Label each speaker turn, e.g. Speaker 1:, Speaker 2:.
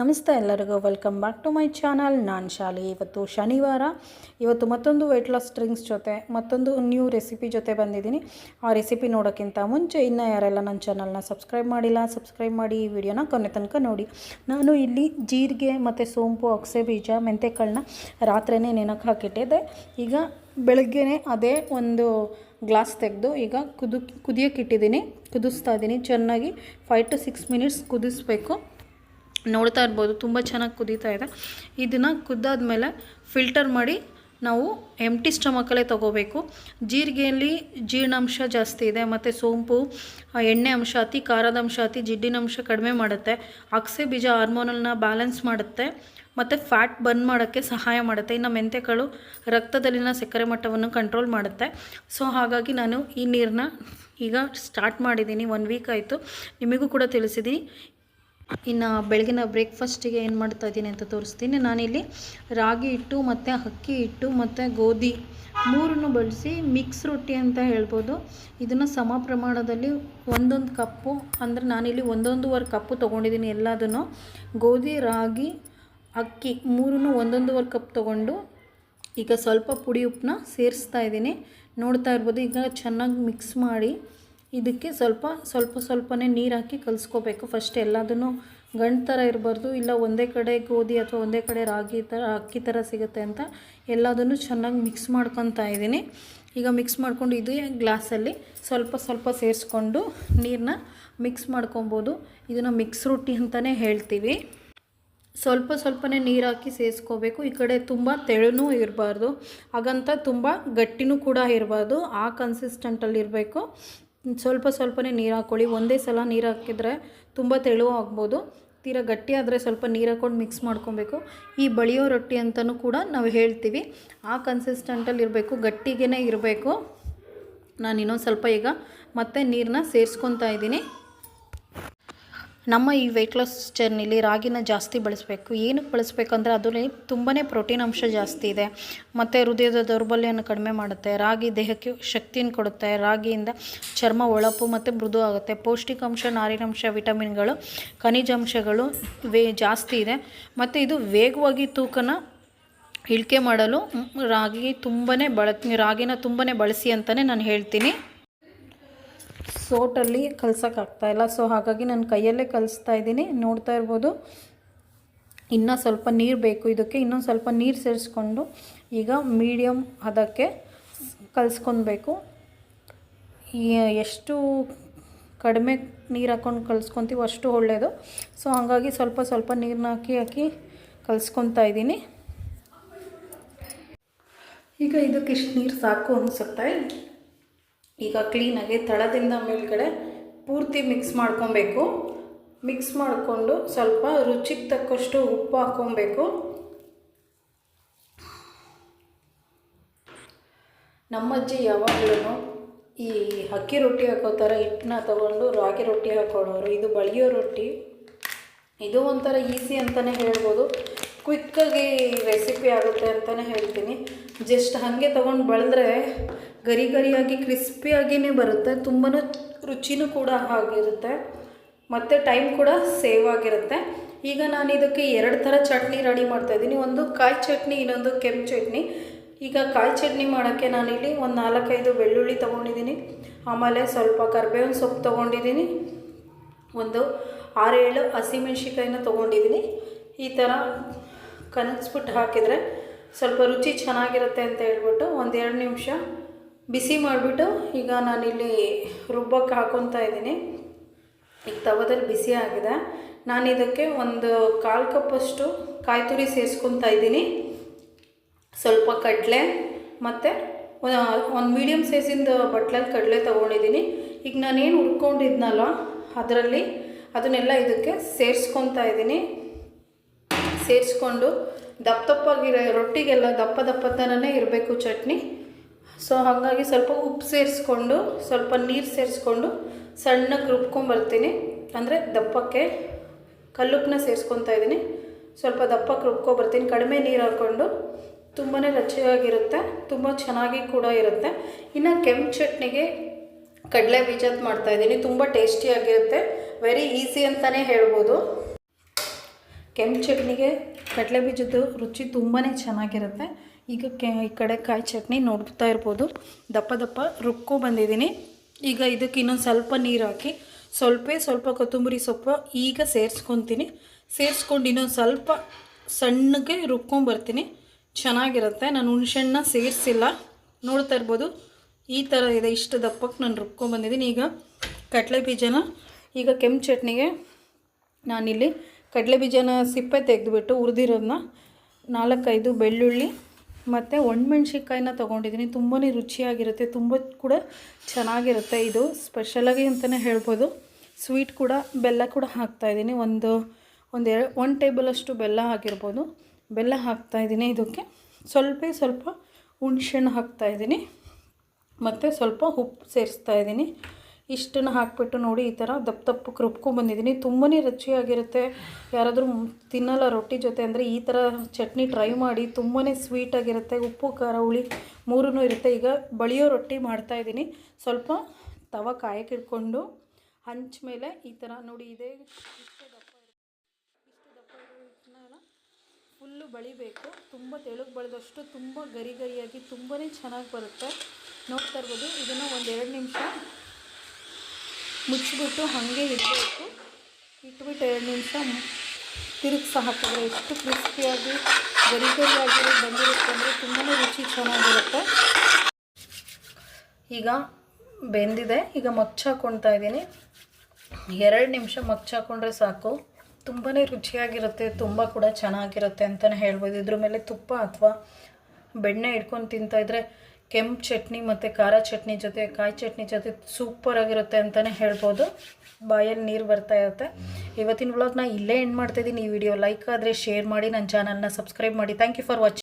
Speaker 1: ನಮಸ್ತೆ ಎಲ್ಲರಿಗೂ welcome back to my channel ನಾನು ಶಾಲೆ. ಇವತ್ತು ಶನಿವಾರ. ಇವತ್ತು ಮತ್ತೊಂದು ವೆಯ್ಟ್ ಲಾಸ್ ಡ್ರಿಂಕ್ಸ್ ಜೊತೆ, ಮತ್ತೊಂದು ನ್ಯೂ ರೆಸಿಪಿ ಜೊತೆ ಬಂದಿದ್ದೀನಿ. ಆ ರೆಸಿಪಿ ನೋಡೋಕ್ಕಿಂತ ಮುಂಚೆ ಇನ್ನೂ ಯಾರೆಲ್ಲ ನನ್ನ ಚಾನಲ್ನ ಸಬ್ಸ್ಕ್ರೈಬ್ ಮಾಡಿಲ್ಲ ಸಬ್ಸ್ಕ್ರೈಬ್ ಮಾಡಿ ಈ ವಿಡಿಯೋನ ಕೊನೆ ತನಕ ನೋಡಿ. ನಾನು ಇಲ್ಲಿ ಜೀರಿಗೆ ಮತ್ತು ಸೋಂಪು, ಅಕ್ಸೆ ಬೀಜ ಮೆಂತೆಕಾಳನ್ನ ರಾತ್ರಿನೇ ನೆನಕ್ಕೆ ಹಾಕಿಟ್ಟಿದ್ದೆ. ಈಗ ಬೆಳಗ್ಗೆನೇ ಅದೇ ಒಂದು ಗ್ಲಾಸ್ ತೆಗೆದು ಈಗ ಕುದು ಕುದಿಯೋಕ್ಕಿಟ್ಟಿದ್ದೀನಿ ಕುದಿಸ್ತಾ ಇದ್ದೀನಿ. ಚೆನ್ನಾಗಿ ಫೈವ್ ಟು ಸಿಕ್ಸ್ ಮಿನಿಟ್ಸ್ ಕುದಿಸ್ಬೇಕು. ನೋಡ್ತಾ ಇರ್ಬೋದು, ತುಂಬ ಚೆನ್ನಾಗಿ ಕುದೀತಾ ಇದೆ. ಇದನ್ನು ಕುದ್ದಾದ್ಮೇಲೆ ಫಿಲ್ಟರ್ ಮಾಡಿ ನಾವು ಎಂಟಿ ಸ್ಟಮಕಲ್ಲೇ ತೊಗೋಬೇಕು. ಜೀರಿಗೆಯಲ್ಲಿ ಜೀರ್ಣಾಂಶ ಜಾಸ್ತಿ ಇದೆ, ಮತ್ತು ಸೋಂಪು ಎಣ್ಣೆ ಅಂಶ, ಅತಿ ಖಾರದ ಅಂಶ, ಅತಿ ಜಿಡ್ಡಿನ ಅಂಶ ಕಡಿಮೆ ಮಾಡುತ್ತೆ. ಅಕ್ಸೆ ಬೀಜ ಹಾರ್ಮೋನಲ್ನ ಬ್ಯಾಲೆನ್ಸ್ ಮಾಡುತ್ತೆ, ಮತ್ತು ಫ್ಯಾಟ್ ಬರ್ನ್ ಮಾಡೋಕ್ಕೆ ಸಹಾಯ ಮಾಡುತ್ತೆ. ಇನ್ನು ಮೆಂತೆಕಾಳು ರಕ್ತದಲ್ಲಿನ ಸಕ್ಕರೆ ಮಟ್ಟವನ್ನು ಕಂಟ್ರೋಲ್ ಮಾಡುತ್ತೆ. ಸೊ ಹಾಗಾಗಿ ನಾನು ಈ ನೀರನ್ನ ಈಗ ಸ್ಟಾರ್ಟ್ ಮಾಡಿದ್ದೀನಿ. ಒನ್ ವೀಕ್ ಆಯಿತು. ನಿಮಗೂ ಕೂಡ ತಿಳಿಸಿದ್ದೀನಿ. ಇನ್ನು ಬೆಳಗಿನ ಬ್ರೇಕ್ಫಾಸ್ಟಿಗೆ ಏನು ಮಾಡ್ತಾ ಇದ್ದೀನಿ ಅಂತ ತೋರಿಸ್ತೀನಿ. ನಾನಿಲ್ಲಿ ರಾಗಿ ಹಿಟ್ಟು ಮತ್ತು ಅಕ್ಕಿ ಹಿಟ್ಟು ಮತ್ತು ಗೋಧಿ ಮೂರನ್ನು ಬಳಸಿ ಮಿಕ್ಸ್ ರೊಟ್ಟಿ ಅಂತ ಹೇಳ್ಬೋದು. ಇದನ್ನು ಸಮ ಪ್ರಮಾಣದಲ್ಲಿ ಒಂದೊಂದು ಕಪ್ಪು, ಅಂದರೆ ನಾನಿಲ್ಲಿ ಒಂದೊಂದುವರೆ ಕಪ್ಪು ತೊಗೊಂಡಿದ್ದೀನಿ ಎಲ್ಲದನ್ನು. ಗೋಧಿ, ರಾಗಿ, ಅಕ್ಕಿ ಮೂರನ್ನು ಒಂದೊಂದುವರೆ ಕಪ್ ತೊಗೊಂಡು ಈಗ ಸ್ವಲ್ಪ ಪುಡಿ ಉಪ್ಪನ್ನ ಸೇರಿಸ್ತಾ ಇದ್ದೀನಿ. ನೋಡ್ತಾ ಇರ್ಬೋದು, ಈಗ ಚೆನ್ನಾಗಿ ಮಿಕ್ಸ್ ಮಾಡಿ ಇದಕ್ಕೆ ಸ್ವಲ್ಪ ಸ್ವಲ್ಪ ಸ್ವಲ್ಪನೇ ನೀರು ಹಾಕಿ ಕಲಿಸ್ಕೋಬೇಕು. ಫಸ್ಟ್ ಎಲ್ಲದನ್ನು ಗಂಟು ಥರ ಇರಬಾರ್ದು, ಇಲ್ಲ ಒಂದೇ ಕಡೆ ಗೋಧಿ ಅಥವಾ ಒಂದೇ ಕಡೆ ರಾಗಿ ಥರ ಅಕ್ಕಿ ಥರ ಸಿಗುತ್ತೆ ಅಂತ ಎಲ್ಲದನ್ನು ಚೆನ್ನಾಗಿ ಮಿಕ್ಸ್ ಮಾಡ್ಕೊತಾ ಇದ್ದೀನಿ. ಈಗ ಮಿಕ್ಸ್ ಮಾಡ್ಕೊಂಡು ಇದೇ ಗ್ಲಾಸಲ್ಲಿ ಸ್ವಲ್ಪ ಸ್ವಲ್ಪ ಸೇರಿಸ್ಕೊಂಡು ನೀರನ್ನ ಮಿಕ್ಸ್ ಮಾಡ್ಕೊಬೋದು. ಇದನ್ನು ಮಿಕ್ಸ್ ರೊಟ್ಟಿ ಅಂತಲೇ ಹೇಳ್ತೀವಿ. ಸ್ವಲ್ಪ, ಸ್ವಲ್ಪನೇ ನೀರು ಹಾಕಿ ಸೇರಿಸ್ಕೋಬೇಕು. ಈ ಕಡೆ ತುಂಬ ತೆಳುನೂ ಇರಬಾರ್ದು. ಹಾಗಂತ ತುಂಬ ಗಟ್ಟಿನೂ ಕೂಡ ಇರಬಾರ್ದು. ಆ ಕನ್ಸಿಸ್ಟೆಂಟಲ್ಲಿ ಇರಬೇಕು. ಸ್ವಲ್ಪ ಸ್ವಲ್ಪನೇ ನೀರು ಹಾಕ್ಕೊಳ್ಳಿ ಒಂದೇ ಸಲ ನೀರು ಹಾಕಿದರೆ ತುಂಬ ತೆಳು ಆಗ್ಬೋದು. ತೀರಾ ಗಟ್ಟಿ ಆದರೆ ಸ್ವಲ್ಪ ನೀರು ಹಾಕ್ಕೊಂಡು ಮಿಕ್ಸ್ ಮಾಡ್ಕೊಬೇಕು. ಈ ಬಳಿಯೋ ರೊಟ್ಟಿ ಅಂತಲೂ ಕೂಡ ನಾವು ಹೇಳ್ತೀವಿ. ಆ ಕನ್ಸಿಸ್ಟೆಂಟಲ್ಲಿ ಇರಬೇಕು ಗಟ್ಟಿಗೇ ಇರಬೇಕು. ನಾನು ಇನ್ನೊಂದು ಸ್ವಲ್ಪ ಈಗ ಮತ್ತೆ ನೀರನ್ನ ಸೇರಿಸ್ಕೊತಾ ಇದ್ದೀನಿ. ನಮ್ಮ ಈ ವೆಯ್ಟ್ ಲಾಸ್ ಜರ್ನಿಲಿ ರಾಗಿನ ಜಾಸ್ತಿ ಬಳಸಬೇಕು, ಏನಕ್ಕೆ ಬಳಸಬೇಕಂದ್ರೆ ಅದರಲ್ಲಿ ತುಂಬಾ ಪ್ರೋಟೀನ್ ಅಂಶ ಜಾಸ್ತಿ ಇದೆ. ಮತ್ತು ಹೃದಯದ ದೌರ್ಬಲ್ಯವನ್ನು ಕಡಿಮೆ ಮಾಡುತ್ತೆ, ರಾಗಿ ದೇಹಕ್ಕೆ ಶಕ್ತಿಯನ್ನು ಕೊಡುತ್ತೆ, ರಾಗಿಯಿಂದ ಚರ್ಮ ಒಳಪು ಮತ್ತು ಮೃದು ಆಗುತ್ತೆ. ಪೌಷ್ಟಿಕಾಂಶ, ನಾರಿನಾಂಶ, ವಿಟಮಿನ್ಗಳು, ಖನಿಜಾಂಶಗಳು ವೇ ಜಾಸ್ತಿ ಇದೆ. ಮತ್ತು ಇದು ವೇಗವಾಗಿ ತೂಕನ ಇಳಿಕೆ ಮಾಡಲು ರಾಗಿ ತುಂಬನೇ ಬಳ ರಾಗಿನ ತುಂಬನೇ ಬಳಸಿ ಅಂತಲೇ ನಾನು ಹೇಳ್ತೀನಿ. ಸೋಟಲ್ಲಿ ಕಲ್ಸೋಕ್ಕಾಗ್ತಾ ಇಲ್ಲ. ಸೊ ಹಾಗಾಗಿ ನಾನು ಕೈಯಲ್ಲೇ ಕಲಿಸ್ತಾ ಇದ್ದೀನಿ. ನೋಡ್ತಾ ಇರ್ಬೋದು. ಇನ್ನೂ ಸ್ವಲ್ಪ ನೀರು ಬೇಕು ಇದಕ್ಕೆ. ಇನ್ನೊಂದು ಸ್ವಲ್ಪ ನೀರು ಸೇರಿಸ್ಕೊಂಡು ಈಗ ಮೀಡಿಯಮ್ ಅದಕ್ಕೆ ಕಲಿಸ್ಕೊಬೇಕು ಎಷ್ಟು ಕಡಿಮೆ ನೀರು ಹಾಕ್ಕೊಂಡು ಕಲಿಸ್ಕೊತೀವೋ ಅಷ್ಟು ಒಳ್ಳೆಯದು ಸೊ ಹಾಗಾಗಿ ಸ್ವಲ್ಪ ಸ್ವಲ್ಪ ನೀರನ್ನ ಹಾಕಿ ಹಾಕಿ ಕಲಿಸ್ಕೊತಾ ಇದ್ದೀನಿ. ಈಗ ಇದಕ್ಕೆ ಇಷ್ಟು ನೀರು ಸಾಕು ಅನಿಸುತ್ತೆ. ಈಗ ಕ್ಲೀನಾಗಿ ತಳದಿಂದ ಮೇಲ್ಗಡೆ ಪೂರ್ತಿ ಮಿಕ್ಸ್ ಮಾಡ್ಕೊಬೇಕು. ಮಿಕ್ಸ್ ಮಾಡಿಕೊಂಡು ಸ್ವಲ್ಪ ರುಚಿಗೆ ತಕ್ಕಷ್ಟು ಉಪ್ಪು ಹಾಕ್ಕೊಬೇಕು ನಮ್ಮಜ್ಜಿ ಯಾವಾಗಲೂ ಈ ಅಕ್ಕಿ ರೊಟ್ಟಿ ಹಾಕೋ ಥರ ಹಿಟ್ಟನ್ನ ತಗೊಂಡು ರಾಗಿ ರೊಟ್ಟಿ ಹಾಕೊಳ್ಳೋರು ಇದು ಬಳಿಯೋ ರೊಟ್ಟಿ. ಇದು ಒಂಥರ ಈಸಿ ಅಂತಲೇ ಹೇಳ್ಬೋದು. ಕ್ವಿಕ್ಕಾಗಿ ರೆಸಿಪಿ ಆಗುತ್ತೆ ಅಂತಲೇ ಹೇಳ್ತೀನಿ. ಜಸ್ಟ್ ಹಾಗೆ ತೊಗೊಂಡು ಬಳದ್ರೆ ಗರಿ ಗರಿಯಾಗಿ ಕ್ರಿಸ್ಪಿಯಾಗಿಯೇ ಬರುತ್ತೆ. ತುಂಬಾ ರುಚಿನೂ ಕೂಡ ಆಗಿರುತ್ತೆ ಮತ್ತು ಟೈಮ್ ಕೂಡ ಸೇವ್ ಆಗಿರುತ್ತೆ. ಈಗ ನಾನು ಇದಕ್ಕೆ ಎರಡು ಥರ ಚಟ್ನಿ ರೆಡಿ ಮಾಡ್ತಾಯಿದ್ದೀನಿ ಒಂದು ಕಾಯಿ ಚಟ್ನಿ, ಇನ್ನೊಂದು ಕೆಂಪು ಚಟ್ನಿ. ಈಗ ಕಾಯಿ ಚಟ್ನಿ ಮಾಡೋಕ್ಕೆ ನಾನಿಲ್ಲಿ ಒಂದು ನಾಲ್ಕೈದು ಬೆಳ್ಳುಳ್ಳಿ ತೊಗೊಂಡಿದ್ದೀನಿ. ಆಮೇಲೆ ಸ್ವಲ್ಪ ಕರ್ಬೇವಿನ ಸೊಪ್ಪು ತೊಗೊಂಡಿದ್ದೀನಿ. ಒಂದು ಆರೇಳು ಹಸಿಮೆಣ್ಸಿಕಾಯಿನ ತೊಗೊಂಡಿದ್ದೀನಿ. ಈ ಥರ ಕನಸ್ಬಿಟ್ಟು ಹಾಕಿದರೆ ಸ್ವಲ್ಪ ರುಚಿ ಚೆನ್ನಾಗಿರುತ್ತೆ ಅಂತ ಹೇಳ್ಬಿಟ್ಟು ಒಂದೆರಡು ನಿಮಿಷ ಬಿಸಿ ಮಾಡಿಬಿಟ್ಟು ಈಗ ನಾನಿಲ್ಲಿ ರುಬ್ಬಕ್ಕೆ ಹಾಕೊತಾ ಇದ್ದೀನಿ. ಈಗ ತವದಲ್ಲಿ ಬಿಸಿ ಆಗಿದೆ. ನಾನು ಇದಕ್ಕೆ ಒಂದು ಕಾಲು ಕಪ್ಪಷ್ಟು ಕಾಯಿ ತುರಿ ಸೇರಿಸ್ಕೊತಾ ಇದ್ದೀನಿ. ಸ್ವಲ್ಪ ಕಡಲೆ ಮತ್ತು ಒಂದು ಮೀಡಿಯಮ್ ಸೈಜಿಂದ ಬಟ್ಲಲ್ಲಿ ಕಡಲೆ ತೊಗೊಂಡಿದ್ದೀನಿ. ಈಗ ನಾನೇನು ಹುರ್ಕೊಂಡಿದ್ನಲ್ಲ, ಅದರಲ್ಲಿ ಅದನ್ನೆಲ್ಲ ಇದಕ್ಕೆ ಸೇರಿಸ್ಕೊತಾ ಇದ್ದೀನಿ. ಸೇರಿಸ್ಕೊಂಡು ದಪ್ಪ ದಪ್ಪಾಗಿರೋ ರೊಟ್ಟಿಗೆಲ್ಲ ದಪ್ಪ ದಪ್ಪ ಥರನೇ ಇರಬೇಕು ಚಟ್ನಿ. ಸೊ ಹಾಗಾಗಿ ಸ್ವಲ್ಪ ಉಪ್ಪು ಸೇರಿಸ್ಕೊಂಡು, ಸ್ವಲ್ಪ ನೀರು ಸೇರಿಸ್ಕೊಂಡು ಸಣ್ಣಕ್ಕೆ ರುಬ್ಕೊಂಬರ್ತೀನಿ. ಅಂದರೆ ದಪ್ಪಕ್ಕೆ ಕಲ್ಲುಪ್ಪನ್ನ ಸೇರಿಸ್ಕೊತಾ ಇದ್ದೀನಿ. ಸ್ವಲ್ಪ ದಪ್ಪಕ್ಕೆ ರುಬ್ಕೊಬರ್ತೀನಿ. ಕಡಿಮೆ ನೀರು ಹಾಕ್ಕೊಂಡು ತುಂಬಾ ರುಚಿಯಾಗಿರುತ್ತೆ. ತುಂಬ ಚೆನ್ನಾಗಿ ಕೂಡ ಇರುತ್ತೆ. ಇನ್ನು ಕೆಂಪು ಚಟ್ನಿಗೆ ಕಡಲೆ ಬೀಜದ ಮಾಡ್ತಾಯಿದ್ದೀನಿ ತುಂಬ ಟೇಸ್ಟಿಯಾಗಿರುತ್ತೆ. ವೆರಿ ಈಸಿ ಅಂತಲೇ ಹೇಳ್ಬೋದು. ಕೆಂಪು ಚಟ್ನಿಗೆ ಕಡಲೆ ಬೀಜದ ರುಚಿ ತುಂಬಾ ಚೆನ್ನಾಗಿರುತ್ತೆ. ಈಗ ಕೆ ಈ ಕಡೆ ಕಾಯಿ ಚಟ್ನಿ ನೋಡ್ತಾ ಇರ್ಬೋದು. ದಪ್ಪ ದಪ್ಪ ರುಬ್ಕೊ ಬಂದಿದ್ದೀನಿ. ಈಗ ಇದಕ್ಕೆ ಇನ್ನೊಂದು ಸ್ವಲ್ಪ ನೀರು ಹಾಕಿ, ಸ್ವಲ್ಪ ಸ್ವಲ್ಪ ಕೊತ್ತಂಬರಿ ಸೊಪ್ಪು ಈಗ ಸೇರಿಸ್ಕೊತೀನಿ. ಸೇರಿಸ್ಕೊಂಡು ಇನ್ನೊಂದು ಸ್ವಲ್ಪ ಸಣ್ಣಗೆ ರುಬ್ಕೊಂಬರ್ತೀನಿ ಚೆನ್ನಾಗಿರುತ್ತೆ. ನಾನು ಹುಣಸೆಣ್ಣ ಸೇರಿಸಿಲ್ಲ. ನೋಡ್ತಾ ಇರ್ಬೋದು. ಈ ಥರ ಇದೆ. ಇಷ್ಟು ದಪ್ಪಕ್ಕೆ ನಾನು ರುಬ್ಕೊಂಬಂದಿದ್ದೀನಿ ಈಗ ಕಡಲೆ ಬೀಜನ, ಈಗ ಕೆಂಪು ಚಟ್ನಿಗೆ ನಾನಿಲ್ಲಿ ಕಡಲೆ ಬೀಜನ ಸಿಪ್ಪೆ ತೆಗೆದುಬಿಟ್ಟು ಉರಿದಿರೋದನ್ನ ನಾಲ್ಕೈದು ಬೆಳ್ಳುಳ್ಳಿ ಮತ್ತು ಒಣಮೆಣ್ಸಿನ್ಕಾಯಿನ ತೊಗೊಂಡಿದ್ದೀನಿ. ತುಂಬಾ ರುಚಿಯಾಗಿರುತ್ತೆ, ತುಂಬ ಕೂಡ ಚೆನ್ನಾಗಿರುತ್ತೆ ಇದು. ಸ್ಪೆಷಲಾಗಿ ಅಂತಲೇ ಹೇಳ್ಬೋದು. ಸ್ವೀಟ್ ಕೂಡ, ಬೆಲ್ಲ ಕೂಡ ಹಾಕ್ತಾಯಿದ್ದೀನಿ ಒಂದು ಒಂದು ಎ ಒನ್ ಟೇಬಲಷ್ಟು ಬೆಲ್ಲ ಆಗಿರ್ಬೋದು ಬೆಲ್ಲ ಹಾಕ್ತಾಯಿದ್ದೀನಿ ಇದಕ್ಕೆ. ಸ್ವಲ್ಪ ಸ್ವಲ್ಪ ಹುಣ್ಸೆಹಣ್ಣು ಹಾಕ್ತಾಯಿದ್ದೀನಿ ಮತ್ತು ಸ್ವಲ್ಪ ಉಪ್ಪು ಸೇರಿಸ್ತಾ ಇದ್ದೀನಿ. ಇಷ್ಟನ್ನು ಹಾಕ್ಬಿಟ್ಟು ನೋಡಿ ಈ ಥರ ದಪ್ಪ ದಪ್ಪಕ್ಕೆ ರುಬ್ಕೊಂಡ್ಬಂದಿದ್ದೀನಿ ತುಂಬಾ ರುಚಿಯಾಗಿರುತ್ತೆ. ಯಾರಾದರೂ ತಿನ್ನಲ್ಲ ರೊಟ್ಟಿ ಜೊತೆ ಅಂದರೆ ಈ ಥರ ಚಟ್ನಿ ಟ್ರೈ ಮಾಡಿ ತುಂಬಾ ಸ್ವೀಟಾಗಿರುತ್ತೆ ಉಪ್ಪು, ಖಾರ, ಹುಳಿ ಮೂರೂ ಇರುತ್ತೆ. ಈಗ ಬಳಿಯೋ ರೊಟ್ಟಿ ಮಾಡ್ತಾಯಿದ್ದೀನಿ ಸ್ವಲ್ಪ ತವ ಕಾಯಕ್ಕಿಡ್ಕೊಂಡು ಹಂಚ ಮೇಲೆ ಈ ಥರ ನೋಡಿ ಇದೇ ಇಷ್ಟು ದಪ್ಪ ಇಷ್ಟು ದಪ್ಪ ಫುಲ್ಲು ಬಳಿಬೇಕು. ತುಂಬ ತೆಳುಗೆ ಬಳಿದಷ್ಟು ತುಂಬ ಗರಿ ಗರಿಯಾಗಿ ತುಂಬಾ ಚೆನ್ನಾಗಿ ಬರುತ್ತೆ. ನೋಡ್ತಾ ಇರ್ಬೋದು. ಇದನ್ನು ಒಂದು ಎರಡು ನಿಮಿಷ ಮುಚ್ಚಿಬಿಟ್ಟು ಹಾಗೆ ಇಡಬೇಕು. ಇಟ್ಬಿಟ್ಟು ಎರಡು ನಿಮಿಷ ತಿರುಗಿಸ ಹಾಕಿದ್ರೆ ಎಷ್ಟು ಕ್ರಿಸ್ಪಿಯಾಗಿ, ಗರಿ ಗರಿಯಾಗಿ ಬಂದಿರುತ್ತೆ ಅಂದರೆ ತುಂಬಾ ರುಚಿ ಚೆನ್ನಾಗಿರುತ್ತೆ. ಈಗ ಬೆಂದಿದೆ. ಈಗ ಮಗ್ಚಾಕೊಳ್ತಾ ಇದ್ದೀನಿ. ಎರಡು ನಿಮಿಷ ಮಗ್ಚಾಕೊಂಡ್ರೆ ಸಾಕು. ತುಂಬಾ ರುಚಿಯಾಗಿರುತ್ತೆ. ತುಂಬ ಕೂಡ ಚೆನ್ನಾಗಿರುತ್ತೆ ಅಂತಲೇ ಹೇಳ್ಬೋದು. ಇದ್ರ ಮೇಲೆ ತುಪ್ಪ ಅಥವಾ ಬೆಣ್ಣೆ ಇಟ್ಕೊಂಡು ತಿಂತಾಯಿದ್ರೆ ಕೆಂಪು ಚಟ್ನಿ ಮತ್ತು ಖಾರ ಚಟ್ನಿ ಜೊತೆ, ಕಾಯಿ ಚಟ್ನಿ ಜೊತೆ ಸೂಪರಾಗಿರುತ್ತೆ ಅಂತಲೇ ಹೇಳ್ಬೋದು. ಬಾಯಲ್ಲಿ ನೀರು ಬರ್ತಾ ಇರುತ್ತೆ. ಇವತ್ತಿನ ವ್ಲಾಗ್ನ ಇಲ್ಲೇ ಎಂಡ್ ಮಾಡ್ತಾಯಿದ್ದೀನಿ ಈ ವಿಡಿಯೋ ಲೈಕ್ ಆದರೆ ಶೇರ್ ಮಾಡಿ. ನನ್ನ ಚಾನಲ್ನ ಸಬ್ಸ್ಕ್ರೈಬ್ ಮಾಡಿ. Thank you for watching